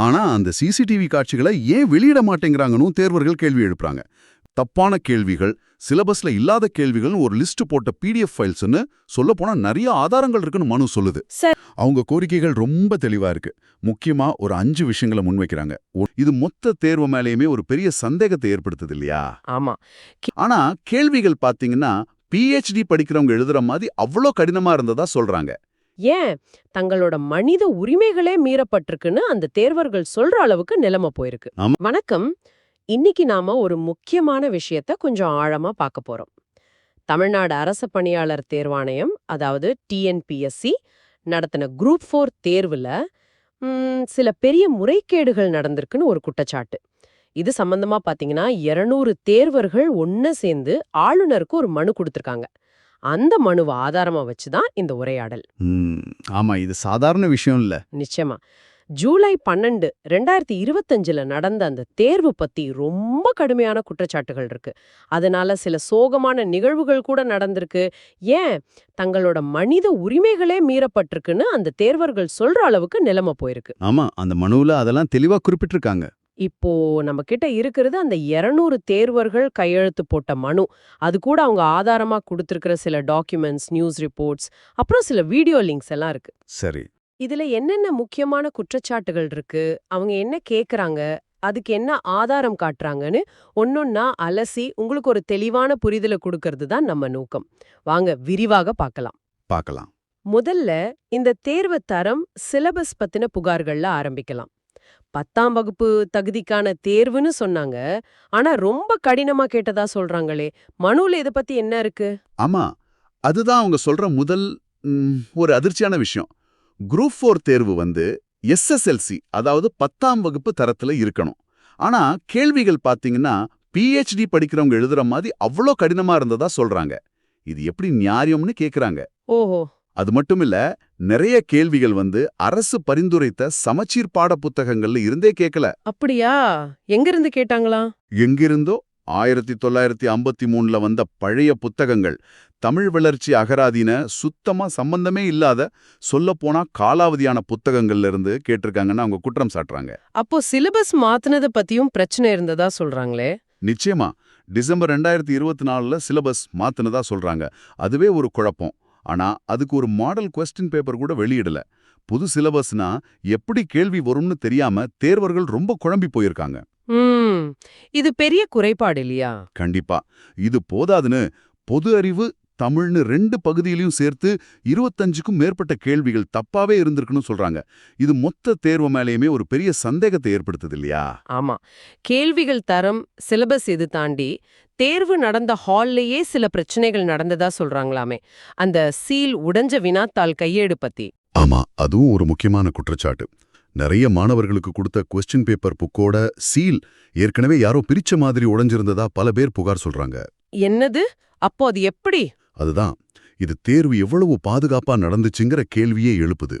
ஆனா அந்த சிசிடிவி காட்சிகளை ஏன் வெளியிட மாட்டேங்கிறாங்கன்னு தேர்வர்கள் கேள்வி எழுப்புறாங்க. தப்பான கேள்விகள் சிலபஸ்ல இல்லாத கேள்விகள்னு ஒரு லிஸ்ட் போட்ட பிடிஎஃப் ஃபைல்ஸ்னு சொல்ல போனா நிறைய ஆதாரங்கள் இருக்குன்னு மனு சொல்லுது. அவங்க கோரிக்கைகள் ரொம்ப தெளிவா இருக்கு. முக்கியமா ஒரு அஞ்சு விஷயங்களை முன்வைக்கிறாங்க இது மொத்த தேர்வு மேலேயுமே ஒரு பெரிய சந்தேகத்தை ஏற்படுத்துது இல்லையா? ஆமா. ஆனா கேள்விகள் பாத்தீங்கன்னா பிஹெச்டி படிக்கிறவங்க எழுதுற மாதிரி அவ்வளோ கடினமா இருந்ததா சொல்றாங்க. ஏன் தங்களோட மனித உரிமைகளே மீறப்பட்டிருக்குன்னு அந்த தேர்வர்கள் சொல்ற அளவுக்கு நிலைமை போயிருக்கு. வணக்கம். இன்னைக்கு நாம ஒரு முக்கியமான விஷயத்த கொஞ்சம் ஆழமா பார்க்க போறோம். தமிழ்நாடு அரசு பணியாளர் தேர்வாணையம் அதாவது டிஎன்பிஎஸ்சி நடத்தின குரூப் ஃபோர் தேர்வுல சில பெரிய முறைகேடுகள் நடந்திருக்குன்னு ஒரு குற்றச்சாட்டு. இது சம்பந்தமா பாத்தீங்கன்னா 200 தேர்வர்கள் ஒன்னு சேர்ந்து ஆளுநருக்கு ஒரு மனு கொடுத்திருக்காங்க. அந்த மனுவை ஆதாரமா வச்சுதான் இந்த உரையாடல். ஆமா இது சாதாரண விஷயம் இல்ல. நிச்சயமா. ஜூலை பன்னெண்டு ரெண்டாயிரத்தி இருபத்தஞ்சுல நடந்த அந்த தேர்வு பத்தி ரொம்ப கடுமையான குற்றச்சாட்டுகள் இருக்கு. அதனால சில சோகமான நிகழ்வுகள் கூட நடந்திருக்கு. ஏன்? தங்களோட மனித உரிமைகளே மீறப்பட்டிருக்குன்னு அந்த தேர்வர்கள் சொல்ற அளவுக்கு நிலைமை போயிருக்கு. ஆமா அந்த மனுவுல அதெல்லாம் தெளிவா குறிப்பிட்டிருக்காங்க. இப்போ நம்ம கிட்ட இருக்கிறது அந்த 200 தேர்வர்கள் கையெழுத்து போட்ட மனு. அது கூட அவங்க ஆதாரமா கொடுத்திருக்கிற சில டாக்குமெண்ட்ஸ் நியூஸ் ரிப்போர்ட்ஸ் அப்புறம் சில வீடியோ லிங்க்ஸ் எல்லாம் இருக்கு. சரி. இதுல என்னென்ன முக்கியமான குற்றச்சாட்டுகள் இருக்கு? அவங்க என்ன கேக்குறாங்க? அதுக்கு என்ன ஆதாரம் காட்டுறாங்கன்னு ஒன்னொன்னா அலசி உங்களுக்கு ஒரு தெளிவான புரிதலை கொடுக்கறது தான் நம்ம நோக்கம். வாங்க விரிவாக பார்க்கலாம். பார்க்கலாம். முதல்ல இந்த தேர்வு தரம் சிலபஸ் பத்தின புகார்கள்ல ஆரம்பிக்கலாம். பத்தாம் வகுப்பு தகுதிக்கான தேர்வுன்னு சொன்னாங்க. ஆனா ரொம்ப கடினமா கேட்டதா சொல்றாங்களே. மனுல இத பத்தி என்ன இருக்கு? ஆமா. அதுதான் அவங்க சொல்ற முதல் ஒரு அதிர்ச்சியான விஷயம். குரூப் ஃபோர் தேர்வு வந்து எஸ்எஸ்எல்சி அதாவது பத்தாம் வகுப்பு தரத்துல இருக்கணும். ஆனா கேள்விகள் பாத்தீங்கன்னா பிஹெச்டி படிக்கிறவங்க எழுதுற மாதிரி அவ்வளோ கடினமா இருந்ததா சொல்றாங்க. இது எப்படி நியாயம்னு கேக்குறாங்க. ஓஹோ. அது மட்டும் இல்ல நிறைய கேள்விகள் வந்து அரசு பரிந்துரைத்த சமச்சீர் பாட புத்தகங்கள்ல இருந்தே கேட்கல அப்படியா? எங்க இருந்து கேட்டாங்களா எங்கிருந்தோ? ஆயிரத்தி தொள்ளாயிரத்தி ஐம்பத்தி மூணுல வந்த பழைய புத்தகங்கள். தமிழ் வளர்ச்சி அகராதின சுத்தமா சம்பந்தமே இல்லாத சொல்லப்போனா காலாவதியான புத்தகங்கள்ல இருந்து கேட்டிருக்காங்கன்னு அவங்க குற்றம் சாட்டுறாங்க. அப்போ சிலபஸ் மாத்துனத பத்தியும் பிரச்சனை இருந்ததா சொல்றாங்களே? நிச்சயமா. டிசம்பர் ரெண்டாயிரத்தி இருபத்தி நாலுல சிலபஸ் மாத்துனதா சொல்றாங்க. அதுவே ஒரு குழப்பம். ஆனா அதுக்கு ஒரு மாடல் கொஸ்டின் பேப்பர் கூட வெளியிடல. புது சிலபஸ்னா எப்படி கேள்வி வரும்னு தெரியாம தேர்வர்கள் ரொம்ப குழம்பி போயிருக்காங்க. இது பெரிய குறைபாடு இல்லையா? கண்டிப்பா. இது போதாதுன்னு பொது அறிவு தமிழ்னு ரெண்டு பகுதியிலையும் சேர்த்து இருபத்தஞ்சுக்கும் மேற்பட்ட கேள்விகள் தப்பாவே இருந்திருக்குன்னு சொல்றாங்க. இது மொத்த தேர்வு மேலேயுமே ஒரு பெரிய சந்தேகத்தை ஏற்படுத்துது இல்லையா? ஆமா. கேள்விகள் தரம் சிலபஸ் இது தாண்டி தேர்வு நடந்த ஹால்லேயே சில பிரச்சனைகள் நடந்ததா சொல்றாங்களாமே. அந்த சீல் உடைஞ்ச வினாத்தாள் கையேடு பத்தி. ஆமா அதுவும் ஒரு முக்கியமான குற்றச்சாட்டு. நிறைய மாணவர்களுக்கு கொடுத்த கொஸ்டின் பேப்பர் புக்கோட சீல் ஏற்கனவே யாரோ பிரிச்ச மாதிரி உடைஞ்சிருந்ததா பல பேர் புகார் சொல்றாங்க. என்னது? அப்போ அது எப்படி? அதுதான் இது தேர்வு எவ்வளவு பாதுகாப்பா நடந்துச்சுங்கிற கேள்வியே எழுப்புது.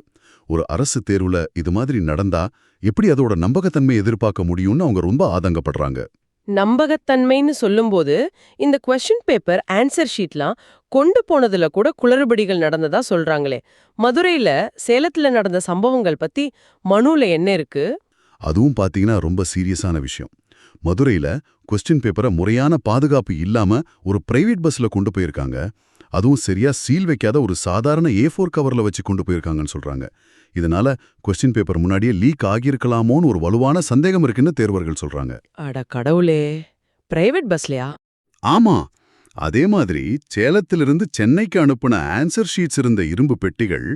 ஒரு அரசு தேர்வுல இது மாதிரி நடந்தா எப்படி அதோட நம்பகத்தன்மை எதிர்பார்க்க முடியும்னு அவங்க ரொம்ப ஆதங்கப்படுறாங்க. நம்பகத்தன்மைன்னு சொல்லும்போது இந்த கொஸ்டின் பேப்பர் ஆன்சர் ஷீட்லாம் கொண்டு போனதுல கூட குளறுபடிகள் நடந்ததா சொல்றாங்களே. மதுரையில சேலத்துல நடந்த சம்பவங்கள் பத்தி மனுல என்ன இருக்கு? அதுவும் பாத்தீங்கன்னா ரொம்ப சீரியஸான விஷயம். மதுரையில கொஸ்டின் பேப்பரை முறையான பாதுகாப்பு இல்லாம ஒரு பிரைவேட் பஸ்ல கொண்டு போயிருக்காங்க. அதுவும் சரியா சீல் வைக்காத ஒரு சாதாரண ஏ ஃபோர் கவர்ல வச்சு கொண்டு போயிருக்காங்கன்னு சொல்றாங்க. இதனால கொஸ்டின் பேப்பர் முன்னாடியே லீக் ஆகியிருக்கலாமோன்னு ஒரு வலுவான சந்தேகம் இருக்குன்னு தேர்வர்கள் சொல்றாங்க. அட கடவுளே பிரைவேட் பஸ்லயா ஆமா அதே மாதிரி சேலத்திலிருந்து சென்னைக்கு அனுப்புன ஆன்சர் ஷீட்ஸ் இருந்த இரும்பு பெட்டிகள்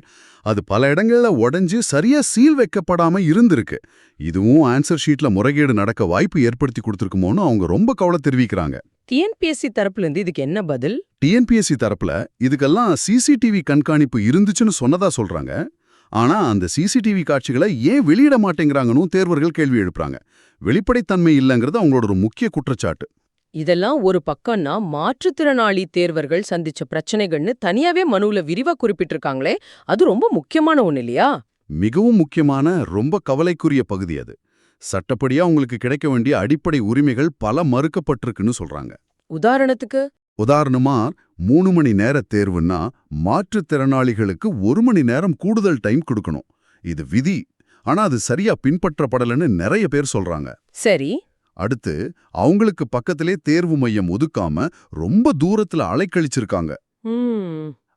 அது பல இடங்கள்ல உடைஞ்சு சரியா சீல் வைக்கப்படாம இருந்திருக்கு. இதுவும் ஆன்சர் ஷீட்ல முறைகேடு நடக்க வாய்ப்பு ஏற்படுத்தி கொடுத்திருக்குமோன்னு அவங்க ரொம்ப கவலை தெரிவிக்கிறாங்க. டிஎன்பிஎஸ்சி தரப்புல இருந்து இதுக்கு என்ன பதில்? டிஎன்பிஎஸ்சி தரப்புல இதுக்கெல்லாம் சிசிடிவி கண்காணிப்பு இருந்துச்சுன்னு சொன்னதா சொல்றாங்க. ஆனா அந்த சிசிடிவி காட்சிகளை ஏன் வெளியிட மாட்டேங்கிறாங்கன்னு தேர்வர்கள் கேள்வி எழுப்புறாங்க. வெளிப்படைத்தன்மை இல்லைங்கிறது அவங்களோட ஒரு முக்கிய குற்றச்சாட்டு. இதெல்லாம் ஒரு பக்கம்னா மாற்றுத்திறனாளி தேர்வர்கள் சந்திச்ச பிரச்சனைகள்னு தனியாவே மனுவுல விரிவா குறிப்பிட்டிருக்காங்களே. அது ரொம்ப முக்கியமான ஒண்ணு இல்லையா? மிகவும் முக்கியமான ரொம்ப கவலைக்குரிய பகுதி அது. சட்டப்படியா உங்களுக்கு கிடைக்க வேண்டிய அடிப்படை உரிமைகள் பல மறுக்கப்பட்டிருக்குன்னு சொல்றாங்க. உதாரணத்துக்கு? உதாரணமா மூணு மணி நேர தேர்வுன்னா மாற்றுத்திறனாளிகளுக்கு ஒரு மணி நேரம் கூடுதல் டைம் கொடுக்கணும். இது விதி. ஆனா அது சரியா பின்பற்றப்படலைன்னு நிறைய பேர் சொல்றாங்க. சரி. அடுத்து அவங்களுக்கு பக்கத்திலே தேர்வு மையம் ஒதுக்காம ரொம்ப தூரத்துல அலைக்கழிச்சிருக்காங்க.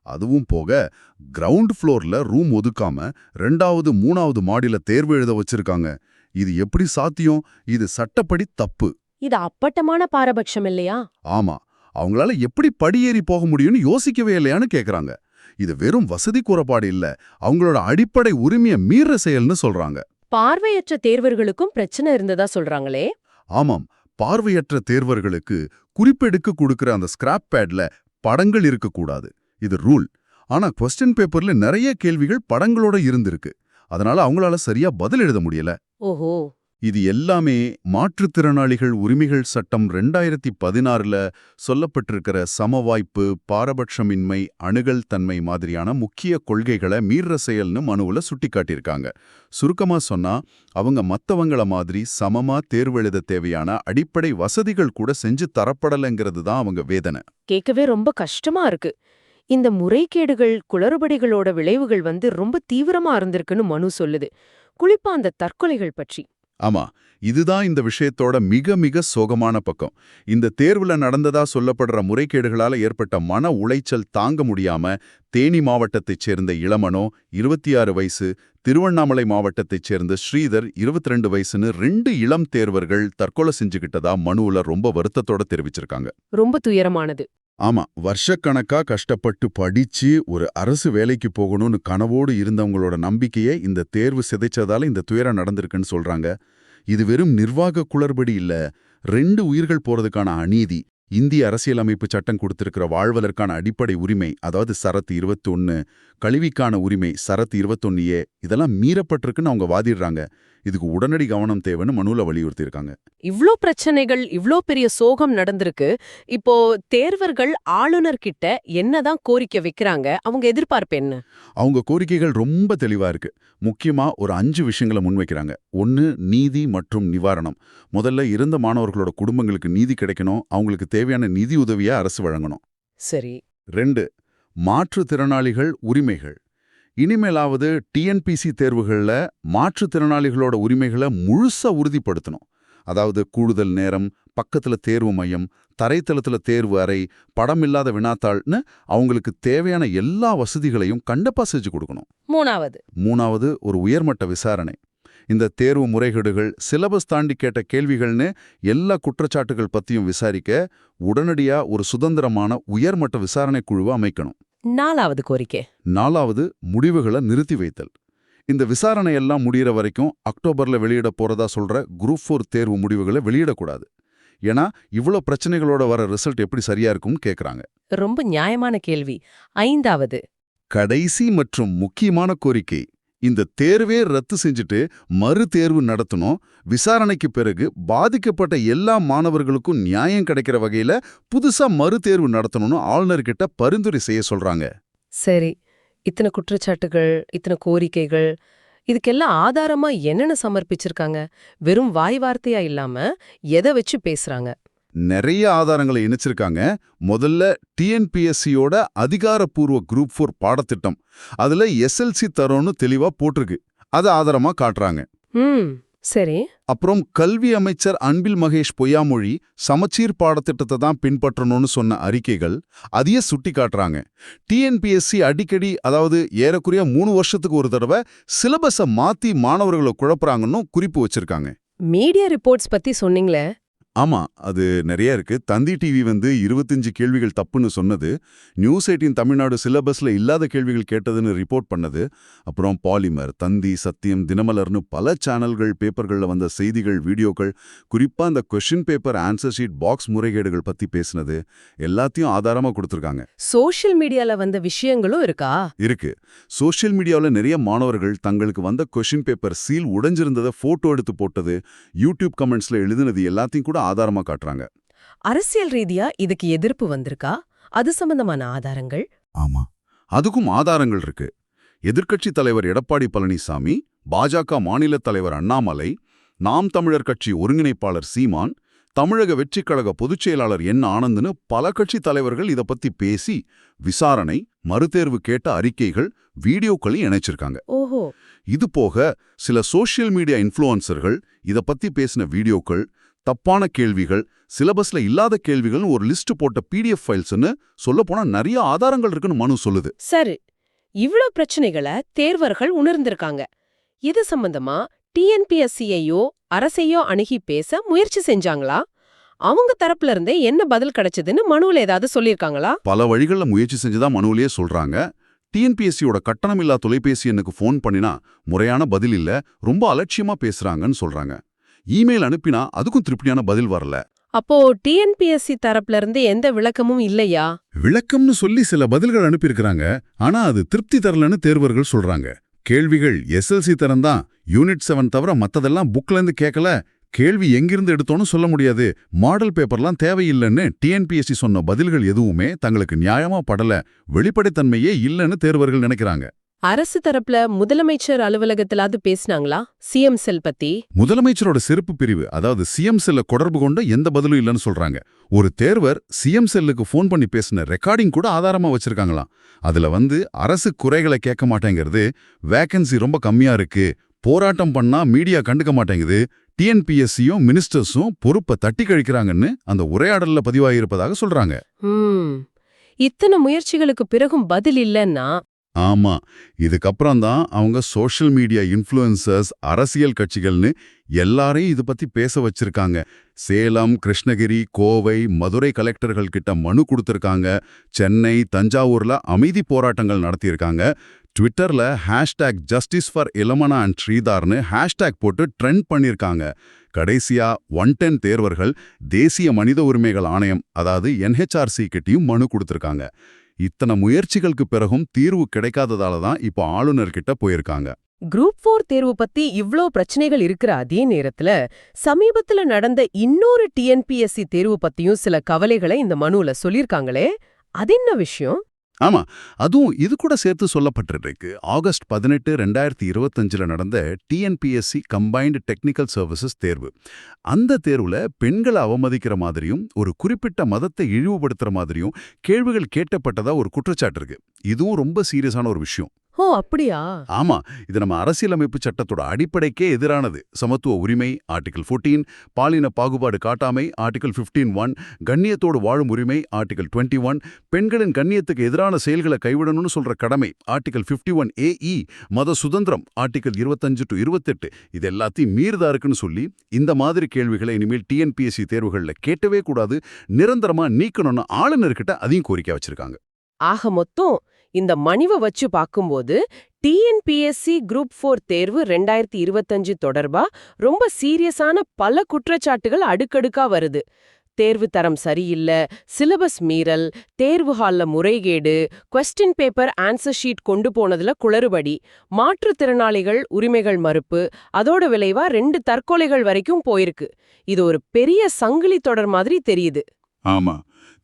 அதுவும் போக கிரவுண்ட் ஃப்ளோர்ல ரூம் ஒதுக்காம ரெண்டாவது மூணாவது மாடியில தேர்வு எழுத வச்சிருக்காங்க. இது எப்படி சாத்தியம்? இது சட்டப்படி தப்பு. இது அப்பட்டமான பாரபட்சம் இல்லையா? ஆமா. அவங்களால எப்படி படியேறி போக முடியும்னு யோசிக்கவே இல்லையான்னு கேக்குறாங்க. இது வெறும் வசதி குறைபாடு இல்ல. அவங்களோட அடிப்படை உரிமையை மீற செயல்னு சொல்றாங்க. பார்வையற்ற தேர்வர்களுக்கும் பிரச்சனை இருந்ததா சொல்றாங்களே? ஆமாம். பார்வையற்ற தேர்வர்களுக்கு குறிப்பெடுக்க கொடுக்கிற அந்த ஸ்கிராப் பேட்ல படங்கள் இருக்கக்கூடாது இது ரூல் ஆனா கொஸ்டின் பேப்பர்ல நிறைய கேள்விகள் படங்களோட இருந்திருக்கு. அதனால அவங்களால சரியா பதில் எழுத முடியல. ஓஹோ. இது எல்லாமே மாற்றுத்திறனாளிகள் உரிமைகள் சட்டம் ரெண்டாயிரத்தி பதினாறுல சொல்லப்பட்டிருக்கிற சமவாய்ப்பு பாரபட்சமின்மை அணுகல் தன்மை மாதிரியான முக்கிய கொள்கைகளை மீற செயல்னு மனுவுல சுட்டிக்காட்டியிருக்காங்க. சுருக்கமா சொன்னா அவங்க மத்தவங்கள மாதிரி சமமா தேர்வெழுத தேவையான அடிப்படை வசதிகள் கூட செஞ்சு தரப்படலைங்கிறது தான் அவங்க வேதனை. கேட்கவே ரொம்ப கஷ்டமா இருக்கு. இந்த முறைகேடுகள் குளறுபடிகளோட விளைவுகள் வந்து ரொம்ப தீவிரமா இருந்திருக்குன்னு மனு சொல்லுது. குறிப்பா அந்த தற்கொலைகள் பற்றி. ஆமா இதுதான் இந்த விஷயத்தோட மிக மிக சோகமான பக்கம். இந்த தேர்வுல நடந்ததா சொல்லப்படுற முறைகேடுகளால ஏற்பட்ட மன உளைச்சல் தாங்க முடியாம தேனி மாவட்டத்தைச் சேர்ந்த இளமனோ இருபத்தி ஆறு வயசு திருவண்ணாமலை மாவட்டத்தைச் சேர்ந்த ஸ்ரீதர் 22 ரெண்டு வயசுன்னு ரெண்டு இளம் தேர்வர்கள் தற்கொலை செஞ்சுக்கிட்டதா மனுவுல ரொம்ப வருத்தத்தோட தெரிவிச்சிருக்காங்க. ரொம்ப துயரமானது. ஆமா வருஷக்கணக்கா கஷ்டப்பட்டு படிச்சு ஒரு அரசு வேலைக்கு போகணும்னு கனவோடு இருந்தவங்களோட நம்பிக்கையை இந்த தேர்வு சிதைச்சதால இந்த துயரம் நடந்திருக்குன்னு சொல்றாங்க. இது வெறும் நிர்வாக குளறுபடி இல்ல ரெண்டு உயிர்கள் போறதுக்கான அநீதி இந்திய அரசியலமைப்பு சட்டம் கொடுத்திருக்கிற வாழ்வதற்கான அடிப்படை உரிமை அதாவது சரத்து 21 கல்விக்கான உரிமை சரத்து 21 ஏ இதெல்லாம் மீறப்பட்டிருக்குன்னு அவங்க வாதிடுறாங்க. இதுக்கு உடனடி கவனம் தேவைன்னு மனுல வலியுறுத்தியிருக்காங்க. இவ்ளோ பிரச்சனைகள் இவ்ளோ பெரிய சோகம் நடந்திருக்கு. இப்போ தேர்வர்கள் ஆளுநர் கிட்ட என்னதான் கோரிக்கை வைக்கிறாங்க? அவங்க எதிர்பார்ப்பு என்ன? அவங்க கோரிக்கைகள் ரொம்ப தெளிவா இருக்கு. முக்கியமா ஒரு அஞ்சு விஷயங்களை முன்வைக்கிறாங்க. ஒன்னு நீதி மற்றும் நிவாரணம். முதல்ல இறந்த மாணவர்களோட குடும்பங்களுக்கு நீதி கிடைக்கணும். அவங்களுக்கு தேவையான நிதி உதவியை அரசு வழங்கணும். சரி. ரெண்டு மாற்றுத்திறனாளிகள் உரிமைகள். இனிமேலாவது டிஎன்பிசி தேர்வுகள்ல மாற்றுத்திறனாளிகளோட உரிமைகளை முழுசா உறுதிப்படுத்தணும். அதாவது கூடுதல் நேரம் பக்கத்துல தேர்வு மையம் தரைத்தளத்துல தேர்வு அறை படம் இல்லாத வினாத்தாள்னு அவங்களுக்கு தேவையான எல்லா வசதிகளையும் கண்டிப்பா செஞ்சு கொடுக்கணும். மூணாவது. மூணாவது ஒரு உயர்மட்ட விசாரணை. இந்த தேர்வு முறைகேடுகள் சிலபஸ் தாண்டி கேட்ட கேள்விகள்னு எல்லா குற்றச்சாட்டுகள் பத்தியும் விசாரிக்க உடனடியா ஒரு சுதந்திரமான உயர்மட்ட விசாரணை குழுவை அமைக்கணும். நாலாவது கோரிக்கை. நாலாவது முடிவுகளை நிறுத்தி வைத்தல். இந்த விசாரணை எல்லாம் முடியிற வரைக்கும் அக்டோபர்ல வெளியிட போறதா சொல்ற குரூப் ஃபோர் தேர்வு முடிவுகளை வெளியிடக்கூடாது. ஏன்னா இவ்ளோ பிரச்சனைகளோட வர ரிசல்ட் எப்படி சரியா இருக்கும்னு கேக்குறாங்க. ரொம்ப நியாயமான கேள்வி. ஐந்தாவது. கடைசி மற்றும் முக்கியமான கோரிக்கை. இந்த தேர்வே ரத்து செஞ்சுட்டு மறு தேர்வு நடத்தணும். விசாரணைக்கு பிறகு பாதிக்கப்பட்ட எல்லா மாணவர்களுக்கும் நியாயம் கிடைக்கிற வகையில புதுசா மறு தேர்வு நடத்தணும்னு ஆளுநர்கிட்ட பரிந்துரை செய்ய சொல்றாங்க. சரி. இத்தனை குற்றச்சாட்டுகள் இத்தனை கோரிக்கைகள் இதுக்கெல்லாம் ஆதாரமா என்னென்ன சமர்ப்பிச்சிருக்காங்க? வெறும் வாய் வார்த்தையா இல்லாம எதை வச்சு பேசுறாங்க? நிறைய ஆதாரங்களை இணைச்சிருக்காங்க. முதல்ல டிஎன்பிஎஸ்சியோட அதிகாரப்பூர்வ குரூப் ஃபோர் பாடத்திட்டம். அதுல எஸ்எல்சி தரோன்னு தெளிவா போட்டிருக்கு. அதை ஆதாரமா காட்டுறாங்க. சரி. அப்புறம் கல்வி அமைச்சர் அன்பில் மகேஷ் பொய்யாமொழி சமச்சீர் பாடத்திட்டத்தை தான் பின்பற்றணும்னு சொன்ன அறிக்கைகள் அதையே சுட்டி காட்டுறாங்க. டிஎன்பிஎஸ்சி அடிக்கடி அதாவது ஏறக்குறைய மூணு வருஷத்துக்கு ஒரு தடவை சிலபஸை மாத்தி மாணவர்களை குழப்புறாங்கன்னு குறிப்பு வச்சிருக்காங்க. மீடியா ரிப்போர்ட்ஸ் பத்தி சொன்னீங்களே ஆமா அது நிறைய இருக்கு. தந்தி டிவி வந்து இருபத்தஞ்சு கேள்விகள் தப்புன்னு சொன்னது. நியூஸ் எயிட்டின் தமிழ்நாடு சிலபஸ்ல இல்லாத கேள்விகள் கேட்டதுன்னு ரிப்போர்ட் பண்ணது. அப்புறம் பாலிமர் தந்தி சத்தியம் தினமலர்னு பல சேனல்கள் பேப்பர்கள்ல வந்த செய்திகள் வீடியோக்கள் குறிப்பா அந்த question paper answer sheet box முறைகேடுகள் பத்தி பேசினது. எல்லாத்தையும் ஆதாரமா கொடுத்திருக்காங்க. சோஷியல் மீடியால வந்த விஷயங்களும் இருக்கா? இருக்கு. சோஷியல் மீடியாவில் நிறைய மாணவர்கள் தங்களுக்கு வந்த கொஷின் பேப்பர் சீல் உடைஞ்சிருந்ததை போட்டோ எடுத்து போட்டது யூடியூப் கமெண்ட்ஸ்ல எழுதினது எல்லாத்தையும் கூட ஆதாரமா காட்டுறாங்க. அரசியல் ரீதியா இதுக்கு எதிர்ப்பு வந்திருக்கா? அது சம்பந்தமான ஆதாரங்கள்? ஆமா. அதுக்கும் ஆதாரங்கள் இருக்கு. எதிர்க்கட்சி தலைவர் எடப்பாடி பழனிசாமி பாஜக மாநில தலைவர் அண்ணாமலை நாம் தமிழர் கட்சி ஒருங்கிணைப்பாளர் சீமான் தமிழக வெற்றிக் கழக பொதுச் செயலாளர் என் ஆனந்த்னு பல கட்சி தலைவர்கள் இத பத்தி பேசி விசாரணை மறுதேர்வு கேட்ட அறிக்கைகள் வீடியோக்களையும் இணைச்சிருக்காங்க. ஓஹோ. இது போக சில சோஷியல் மீடியா இன்ஃப்ளூயன்சர்கள் இத பத்தி பேசின வீடியோக்கள் தப்பான கேள்விகள் சிலபஸ்ல இல்லாத கேள்விகள்னு ஒரு லிஸ்ட் போட்ட பிடிஎஃப் ஃபைல்ஸ்னு சொல்லப்போனா நிறைய ஆதாரங்கள் இருக்குன்னு மனு சொல்லுது. சரி இவ்ளோ பிரச்சனைகளை தேர்வர்கள் உணர்ந்திருக்காங்க. இது சம்பந்தமா டிஎன்பிஎஸ்சியையோ அரசையோ அணுகி பேச முயற்சி செஞ்சாங்களா? அவங்க தரப்புல இருந்தே என்ன பதில் கிடைச்சதுன்னு மனுவுல ஏதாவது சொல்லிருக்காங்களா பல வழிகள்ல முயற்சி செஞ்சுதான் மனுவிலேயே சொல்றாங்க. டிஎன்பிஎஸ்சியோட கட்டணமில்லா தொலைபேசி எண்ணுக்கு ஃபோன் பண்ணினா முறையான பதில் இல்ல ரொம்ப அலட்சியமா பேசுறாங்கன்னு சொல்றாங்க. இமெயில் அனுப்பினா அதுக்கும் திருப்தியான பதில் வரல. அப்போ டிஎன்பிஎஸ்சி தரப்புல இருந்து எந்த விளக்கமும் இல்லையா? விளக்கம்னு சொல்லி சில பதில்கள் அனுப்பியிருக்கிறாங்க. ஆனா அது திருப்தி தரலன்னு தேர்வர்கள் சொல்றாங்க. கேள்விகள் எஸ்எல்சி தரம் தான் யூனிட் செவன் தவிர மத்ததெல்லாம் புக்ல இருந்து கேட்கல கேள்வி எங்கிருந்து எடுத்தோன்னு சொல்ல முடியாது. மாடல் பேப்பர்லாம் தேவையில்லைன்னு டிஎன்பிஎஸ்சி சொன்ன பதில்கள் எதுவுமே தங்களுக்கு நியாயமா படல. வெளிப்படைத்தன்மையே இல்லைன்னு தேர்வர்கள் நினைக்கிறாங்க. அரசு தரப்புல முதலமைச்சர் அலுவலகத்திலாவது பேசினாங்களா? சிஎம் செல் பத்தி? முதலமைச்சரோட சிறப்பு பிரிவு அதாவது சிஎம் செல்ல தொடர்பு கொண்ட எந்த பதிலும் இல்லைன்னு சொல்றாங்க. ஒரு தேர்வர் சிஎம் செல்லுக்கு ஃபோன் பண்ணி பேசின ரெக்கார்டிங் கூட ஆதாரமா வச்சிருக்காங்களாம். அதுல வந்து அரசு குறைகளை கேட்க மாட்டேங்கிறது வேகன்சி ரொம்ப கம்மியா இருக்கு போராட்டம் பண்ணா மீடியா கண்டுக்க மாட்டேங்குது டிஎன்பிஎஸ்சியும் மினிஸ்டர்ஸும் பொறுப்பை தட்டி கழிக்கிறாங்கன்னு அந்த உரையாடல்ல பதிவாகியிருப்பதாக சொல்றாங்க. இத்தனை முயற்சிகளுக்கு பிறகும் பதில் இல்லைன்னா ஆமா. இதுக்கப்புறம் தான் அவங்க சோஷியல் மீடியா இன்ஃப்ளூயன்சர்ஸ் அரசியல் கட்சிகள்னு எல்லாரையும் இது பத்தி பேச வச்சிருக்காங்க. சேலம் கிருஷ்ணகிரி கோவை மதுரை கலெக்டர்கள் கிட்ட மனு கொடுத்துருக்காங்க. சென்னை தஞ்சாவூர்ல அமைதி போராட்டங்கள் நடத்தியிருக்காங்க. ட்விட்டர்ல hashtag justice for Ilamana and ஸ்ரீதார்னு hashtag போட்டு ட்ரெண்ட் பண்ணியிருக்காங்க. கடைசியா ஒன் டென் தேர்வர்கள் தேசிய மனித உரிமைகள் ஆணையம் அதாவது என்ஹெச்ஆர்சி கிட்டயும் மனு கொடுத்துருக்காங்க. இத்தனை முயற்சிகளுக்கு பிறகும் தீர்வு கிடைக்காததால தான் இப்போ ஆளுநர்கிட்ட போயிருக்காங்க. குரூப் ஃபோர் தேர்வு பத்தி இவ்ளோ பிரச்சனைகள் இருக்கிற அதே நேரத்துல சமீபத்துல நடந்த இன்னொரு டிஎன்பிஎஸ்சி தேர்வு பத்தியும் சில கவலைகளை இந்த மனுல சொல்லிருக்காங்களே அது என்ன விஷயம்? ஆமா அதுவும் இது கூட சேர்த்து சொல்லப்பட்டிருக்கு. ஆகஸ்ட் பதினெட்டு ரெண்டாயிரத்தி இருபத்தஞ்சில் நடந்த டிஎன்பிஎஸ்சி கம்பைன்டு டெக்னிக்கல் சர்வீசஸ் தேர்வு. அந்த தேர்வுல பெண்களை அவமதிக்கிற மாதிரியும் ஒரு குறிப்பிட்ட மதத்தை இழிவுபடுத்துற மாதிரியும் கேள்விகள் கேட்டப்பட்டதா ஒரு குற்றச்சாட்டு இருக்கு. இதுவும் ரொம்ப சீரியஸான ஒரு விஷயம். ஓ அப்படியா? ஆமா இது நம்ம அரசியலமைப்பு சட்டத்தோட அடிப்படைக்கே எதிரானது. சமத்துவ உரிமை ஆர்டிகல் 14 பாலின பாகுபாடு காட்டாமை ஆர்டிகல் 15 ஒன் கண்ணியத்தோடு வாழும் உரிமை ஆர்டிகல் 21 ஒன் பெண்களின் கண்ணியத்துக்கு எதிரான செயல்களை கைவிடணும்னு சொல்ற கடமை ஆர்டிகல் 51 ஒன் ஏஇ மத சுதந்திரம் ஆர்டிகல் 25 டு இருபத்தெட்டு இது எல்லாத்தையும் மீறுதா இருக்குன்னு சொல்லி இந்த மாதிரி கேள்விகளை இனிமேல் டிஎன்பிஎஸ்சி தேர்வுகள்ல கேட்டவே கூடாது. நிரந்தரமா நீக்கணும்னு ஆளுநர்கிட்ட அதையும் கோரிக்கை வச்சிருக்காங்க. ஆக மொத்தம் இந்த மணிவை வச்சு பார்க்கும்போது டிஎன்பிஎஸ்சி குரூப் ஃபோர் தேர்வு ரெண்டாயிரத்தி இருபத்தஞ்சு தொடர்பா? ரொம்ப சீரியஸான பல குற்றச்சாட்டுகள் அடுக்கடுக்கா வருது. தேர்வு தரம் சரியில்ல சிலபஸ் மீறல் தேர்வு ஹாலில் முறைகேடு கொஸ்டின் பேப்பர் ஆன்சர் ஷீட் கொண்டு போனதுல குளறுபடி மாற்றுத்திறனாளிகள் உரிமைகள் மறுப்பு அதோட விளைவா ரெண்டு தற்கொலைகள் வரைக்கும் போயிருக்கு. இது ஒரு பெரிய சங்கிலி தொடர் மாதிரி தெரியுது. ஆமா.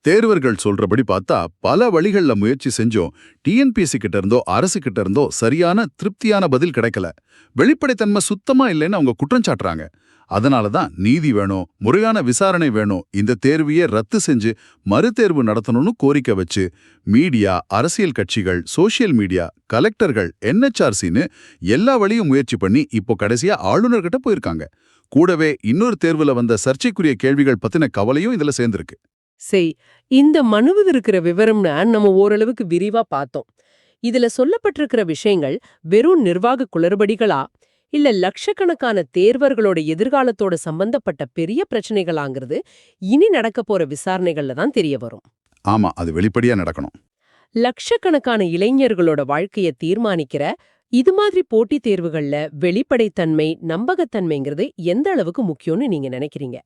தேர்வர்கள் சொல்றபடி பார்த்தா பல வழிகள்ல முயற்சி செஞ்சோம். டிஎன்பிஎஸ்சி கிட்ட இருந்தோ அரசு கிட்ட இருந்தோ சரியான திருப்தியான பதில் கிடைக்கல. வெளிப்படைத்தன்மை சுத்தமா இல்லைன்னு அவங்க குற்றம் சாட்டுறாங்க. அதனால தான் நீதி வேணும் முறையான விசாரணை வேணும். இந்த தேர்வையே ரத்து செஞ்சு மறுதேர்வு நடத்தணும்னு கோரிக்கை வச்சு மீடியா அரசியல் கட்சிகள் சோசியல் மீடியா கலெக்டர்கள் என்ஹெச்ஆர்சின்னு எல்லா வழியும் முயற்சி பண்ணி இப்போ கடைசியா ஆளுநர்கிட்ட போயிருக்காங்க. கூடவே இன்னொரு தேர்வுல வந்த சர்ச்சைக்குரிய கேள்விகள் பத்தின கவலையும் இதுல சேர்ந்திருக்கு. செய். இந்த மனுவில் இருக்கிற விவரம்னு நம்ம ஓரளவுக்கு விரிவா பார்த்தோம். இதுல சொல்லப்பட்டிருக்கிற விஷயங்கள் வெறும் நிர்வாக குளறுபடிகளா? இல்ல லட்சக்கணக்கான தேர்வர்களோட எதிர்காலத்தோட சம்பந்தப்பட்ட பெரிய பிரச்சனைகளாங்கிறது இனி நடக்க போற விசாரணைகள்ல தான் தெரிய வரும். ஆமா அது வெளிப்படையா நடக்கணும். லட்சக்கணக்கான இளைஞர்களோட வாழ்க்கைய தீர்மானிக்கிற இது மாதிரி போட்டித் தேர்வுகள்ல வெளிப்படைத்தன்மை நம்பகத்தன்மைங்கிறது எந்த அளவுக்கு முக்கியம்னு நீங்க நினைக்கிறீங்க?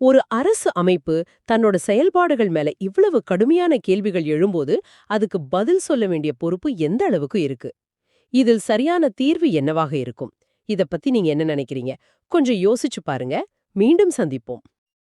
ஒரு அரசு அமைப்பு தன்னோட செயல்பாடுகள் மேல இவ்வளவு கடுமையான கேள்விகள் எழும்போது அதுக்கு பதில் சொல்ல வேண்டிய பொறுப்பு எந்த அளவுக்கு இருக்கு? இதில் சரியான தீர்வு என்னவாக இருக்கும்? இத பத்தி நீங்க என்ன நினைக்கிறீங்க? கொஞ்சம் யோசிச்சு பாருங்க. மீண்டும் சந்திப்போம்.